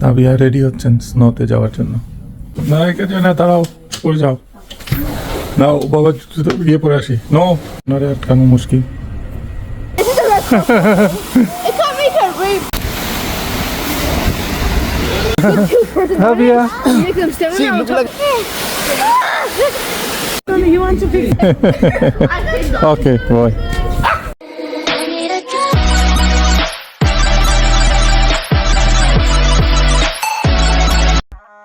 Tabia ready হচ্ছেন স্নোতে যাওয়ার জন্য। না একে যে না দাঁড়াও পড়ে যাও। না ও বাবা জুতো গিয়ে পরে আসি নো না রে আটকানো মুশকিল। It can't make a rape. Tabia Make them stand See, look like You want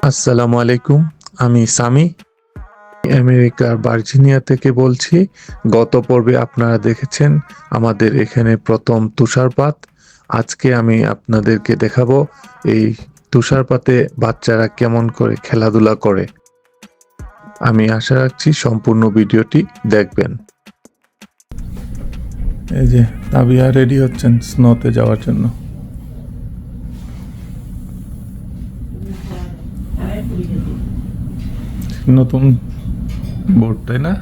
আসসালামু আলাইকুম, আমি সামি। আমেরিকার ভার্জিনিয়া থেকে বলছি, গত পর্বে আপনারা দেখেছেন আমাদের এখানে প্রথম তুষারপাত। আজকে আমি আপনাদেরকে দেখাবো এই তুষারপাতে বাচ্চারা কেমন করে খেলাধুলা করে। আমি আশা রাখছি সম্পূর্ণ ভিডিওটি দেখবেন। এই যে, তাবিয়া রেডি হচ্ছেন স্নোতে যাওয়ার জন্য। নতুন বোর্ড তাই না?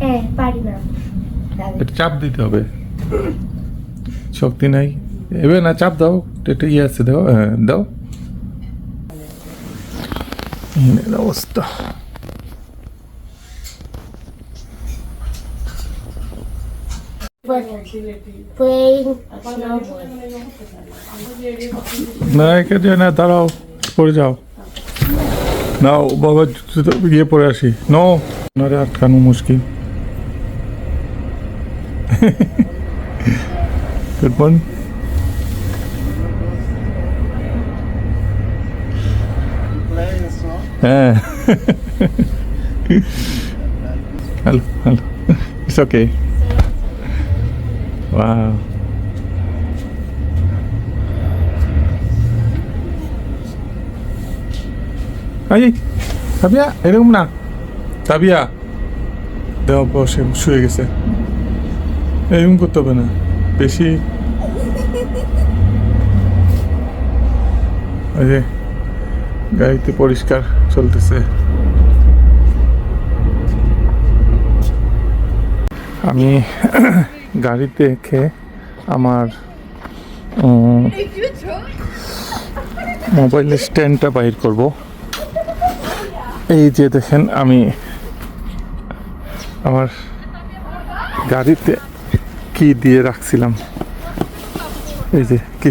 হ্যাঁ পারি না। এটা চাপ দিতে হবে। শক্তি নাই। এবে না চাপ দাও। এটা ইয়ে আছে দাও হ্যাঁ দাও। অবস্থা. না একে যে না দাঁড়াও পড়ে যাও। না ও বাবা জুতো গিয়ে পরে আসি নো না রে আটকানো মুশকিল গুড মর্নিং হ্যাঁ হ্যালো এই তাবিয়া, এরকম না। তাবিয়া। দেওয়া বসে শুয়ে গেছে। এরকম করতে হবে না। বেশি। গাড়িতে পরিষ্কার চলতেছে। আমি গাড়িতে দেখে আমার মোবাইলের স্ট্যান্ডটা বাইর করব। এই যে দেখেন, আমি আমার গাড়িতে কি দিয়ে রাখছিলাম? এই যে কি?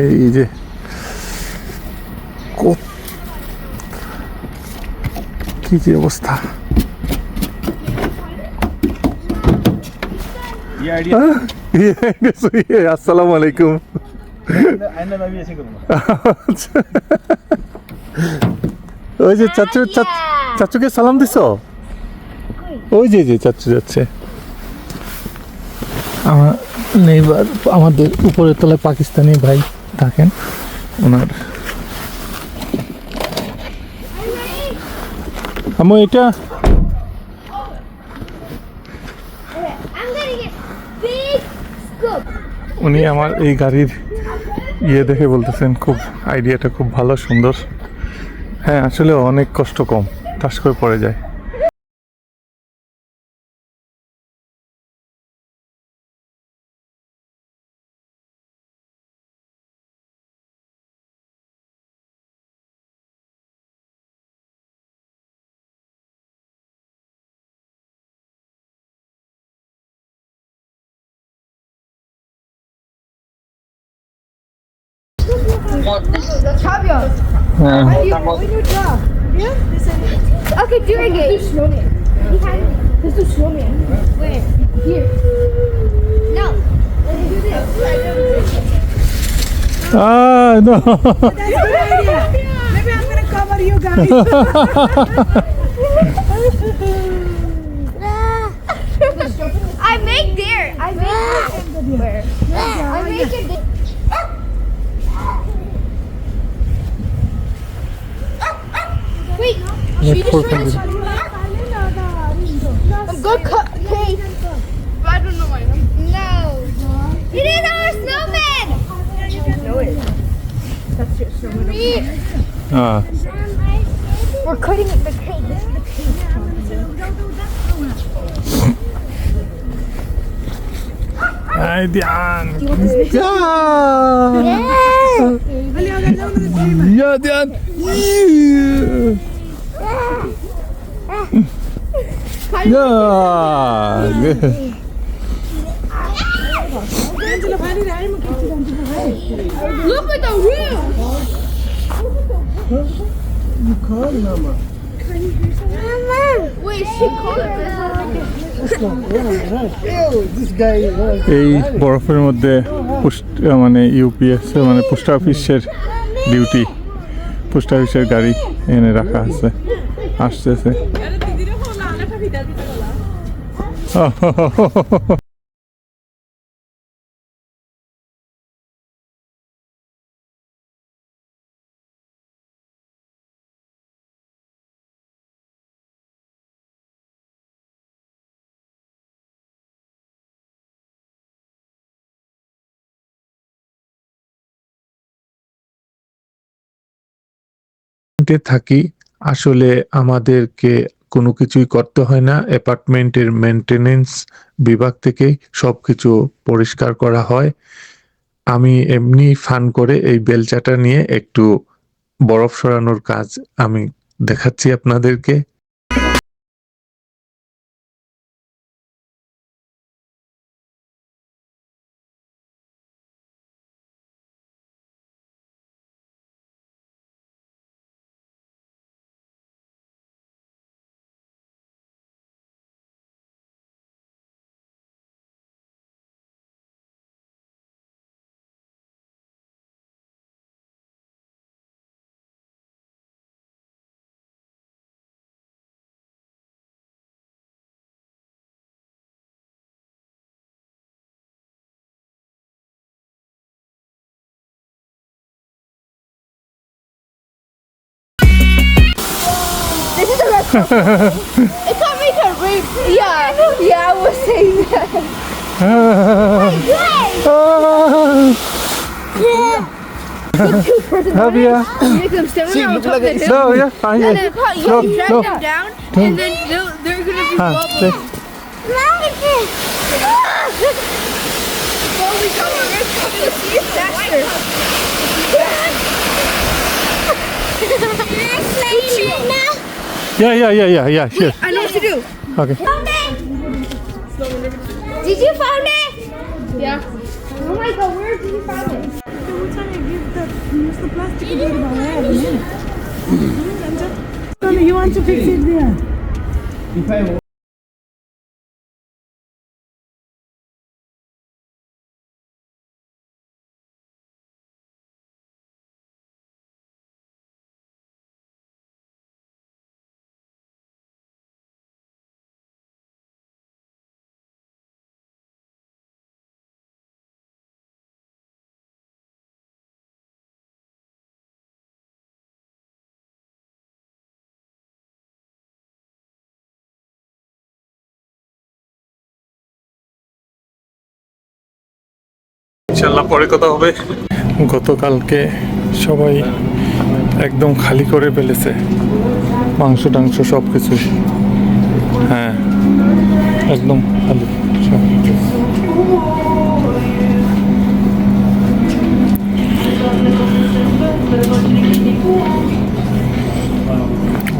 এই যে কি যে অবস্থা? হ্যাঁ? আলাইকুম। আচ্ছা। ওই যে চাচু চাচুকে সালাম ওই যে যে চাচু যাচ্ছে। আমার নেইবার আমাদের উপরের তলায় পাকিস্তানি ভাই থাকেন। ওনার আমি এটা উনি আমার এই গাড়ির ইয়ে দেখে বলতেছেন, খুব আইডিয়াটা খুব ভালো, সুন্দর। হ্যাঁ আসলে অনেক কষ্ট কম টাস করে পড়ে যায়। হ্যাঁ Okay, doing it. Let's do snowman. Let's do snowman. Where? Here. No. Let's do this. Ah, no. That's a good idea. Maybe I'm gonna cover you guys. I make there. I make Where? I make it. there. Wait. She just went. I'm gonna cut. Hey. I don't know why. No. It is our snowman. No, it. That's your snowman. Ah, We're cutting it the cake. This is the Ay, Dian! cake. Yeah. Dian! Ja! Kid. Look at the wheel. You call mama. Wait, she called uh, এই বরফের মধ্যে post মানে UPS মানে post অফিসের duty post অফিসের গাড়ি এনে রাখা আছে আসতেছে থাকি আসলে আমাদেরকে কোনো কিছুই করতে হয় না। অ্যাপার্টমেন্টের মেনটেনেন্স বিভাগ থেকে সব কিছু পরিষ্কার করা হয়। আমি এমনি ফান করে এই বেলচাটা নিয়ে একটু বরফ সরানোর কাজ আমি দেখাচ্ছি আপনাদেরকে। it can't make a roof. Yeah, yeah, I was saying that. wait, wait. Love you. Make them stand See, look like it's no, yeah, fine. No, no, no, you no, drag no. them down, no. and then they're gonna be ah, wobbling. Look at this. Well, we got the risk of the sea faster. Can I play now? Yeah, yeah, yeah, yeah, yeah, sure. I know what to do. Okay. Did you find it? Yeah. Oh my god, where did you find it? We're trying to give the, use the plastic to get it on a minute. You want to fix it there? ইনশাল্লাহ পরে কথা হবে। গতকালকে সবাই একদম খালি করে ফেলেছে। মাংস টাংস সব কিছু। হ্যাঁ একদম খালি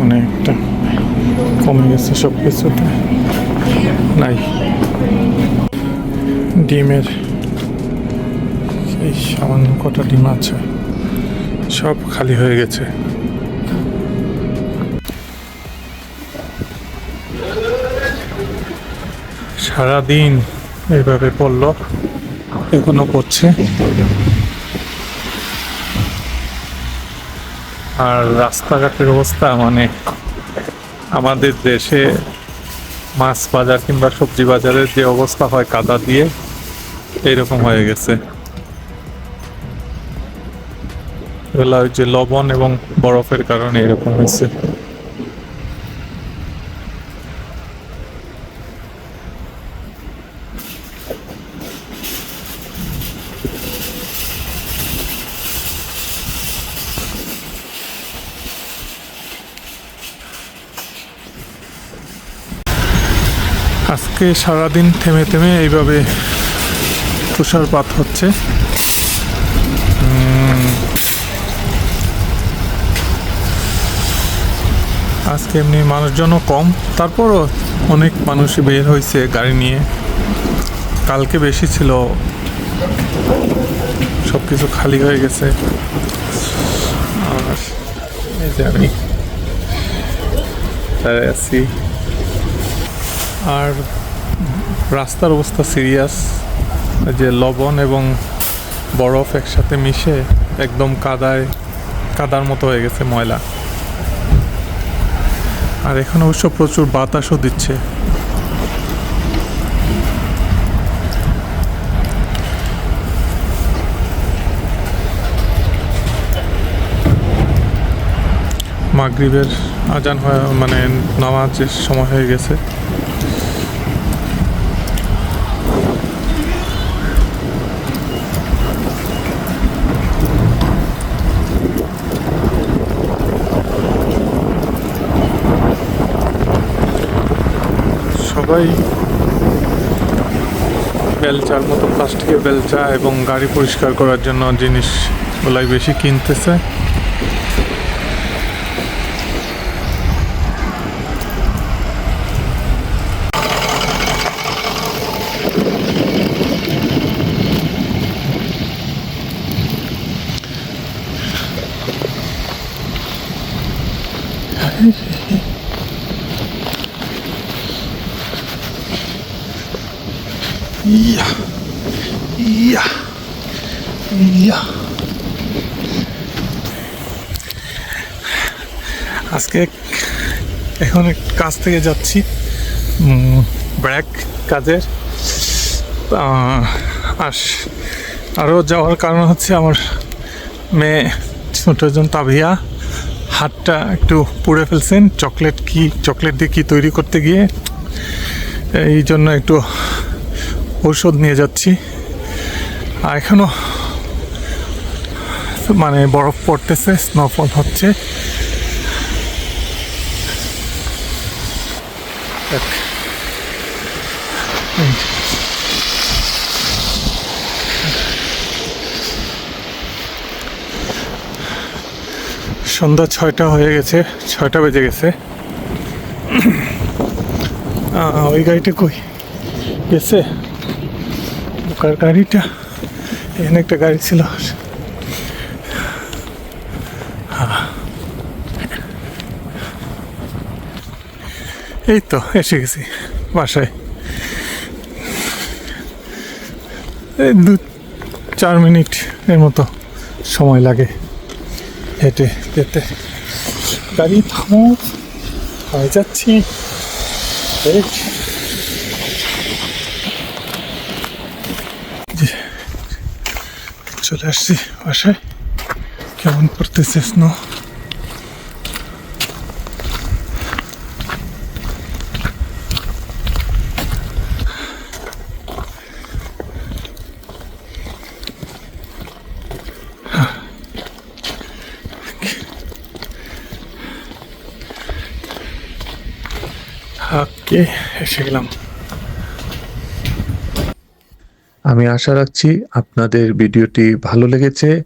অনেকটা কমে গেছে সব কিছুতে। নাই। ডিমের এই সামান্য কটা ডিম আছে। সব খালি হয়ে গেছে। সারাদিন এইভাবে পড়ল, এখনও পড়ছে। আর রাস্তাঘাটের অবস্থা মানে আমাদের দেশে মাছ বাজার কিংবা সবজি বাজারের যে অবস্থা হয় কাদা দিয়ে, এইরকম হয়ে গেছে। রাত্রেবেলা যে লবণ এবং বরফের কারণে এরকম হয়েছে। আজকে সারাদিন থেমে থেমে এইভাবে তুষারপাত হচ্ছে। আজকে এমনি মানুষজনও কম। তারপরও অনেক মানুষ বের হয়েছে গাড়ি নিয়ে। কালকে বেশি ছিল। সব কিছু খালি হয়ে গেছে। আর এই যে আমি আছি। আর রাস্তার অবস্থা সিরিয়াস। যে লবণ এবং বরফ একসাথে মিশে একদম কাদায় কাদার মতো হয়ে গেছে ময়লা। আর এখানে অবশ্য প্রচুর বাতাসও দিচ্ছে। মাগরিবের আজান হয় মানে নামাজের সময় হয়ে গেছে। সবাই বেলচার মতো প্লাস্টিকের বেলচা এবং গাড়ি পরিষ্কার করার জন্য জিনিসগুলাই বেশি কিনতেছে। আজকে এখন কাজ থেকে যাচ্ছি ব্র্যাক কাজের। আর আরও যাওয়ার কারণ হচ্ছে আমার মেয়ে ছোটজন তাবিয়া। হাতটা একটু পুড়ে ফেলছেন, চকলেট কি, চকলেট দিয়ে কী তৈরি করতে গিয়ে। এই জন্য একটু ঔষধ নিয়ে যাচ্ছি। আর এখনও মানে বরফ পড়তেছে স্নোফল হচ্ছে। যে। সন্ধ্যা ছয়টা হয়ে গেছে, ছয়টা বেজে গেছে। ওই গাড়িটা কই? গেছে? গাড়িটা? এখানে একটা গাড়ি ছিল। এই তো, এসে গেছি বাসায়। এই দু, চার মিনিট এর মতো সময় লাগে হেঁটে যেতে। গাড়ি থামো হয়ে যাচ্ছি। চলে আসছি বাসায়। কেমন পড়তেছে স্নো ওকে এসে গেলাম। আমি আশা রাখছি আপনাদের ভিডিওটি ভালো লেগেছে।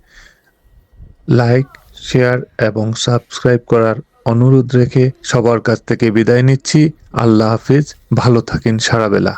লাইক, শেয়ার এবং সাবস্ক্রাইব করার অনুরোধ রেখে সবার কাছ থেকে বিদায় নিচ্ছি। আল্লাহ হাফিজ, ভালো থাকেন সারাবেলা।